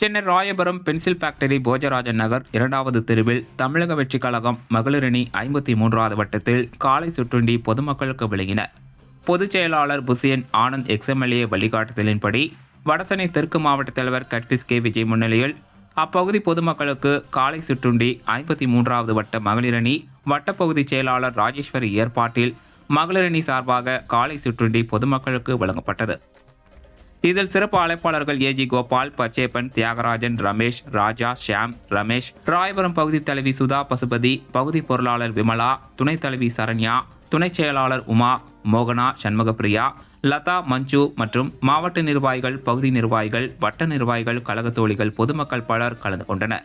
Chennai Royapuram pencil factory Bhojarajan Nagar இரண்டாவது தெருவில் தமிழக வெற்றிக் கழகம் மகளிரணி ஐம்பத்தி மூன்றாவது வட்டத்தில் காலை சுற்றுண்டி பொதுமக்களுக்கு விளங்கினர் பொதுச் செயலாளர் புசியன் ஆனந்த் எக்ஸ்எம்எல்ஏ வழிகாட்டுதலின்படி வடசென்னை தெற்கு மாவட்ட தலைவர் கட்பிஸ் கே விஜய் முன்னிலையில் அப்பகுதி பொதுமக்களுக்கு காலை சுற்றுண்டி ஐம்பத்தி மூன்றாவது வட்ட மகளிரணி வட்டப்பகுதி செயலாளர் ராஜேஸ்வரி ஏற்பாட்டில் மகளிரணி சார்பாக காலை சுற்றுண்டி பொதுமக்களுக்கு வழங்கப்பட்டது. இதில் சிறப்பு அழைப்பாளர்கள் ஏஜி கோபால் பச்சேப்பன் தியாகராஜன் ரமேஷ் ராஜா ஷியாம் ரமேஷ் ராயபுரம் பகுதி தலைவி சுதா பசுபதி பகுதி பொருளாளர் விமலா துணைத் தலைவி சரண்யா துணைச் செயலாளர் உமா மோகனா சண்முகப்பிரியா லதா மஞ்சு மற்றும் மாவட்ட நிர்வாகிகள் பகுதி நிர்வாகிகள் வட்ட நிர்வாகிகள் கழக தோழிகள் பொதுமக்கள் பலர் கலந்து கொண்டனர்.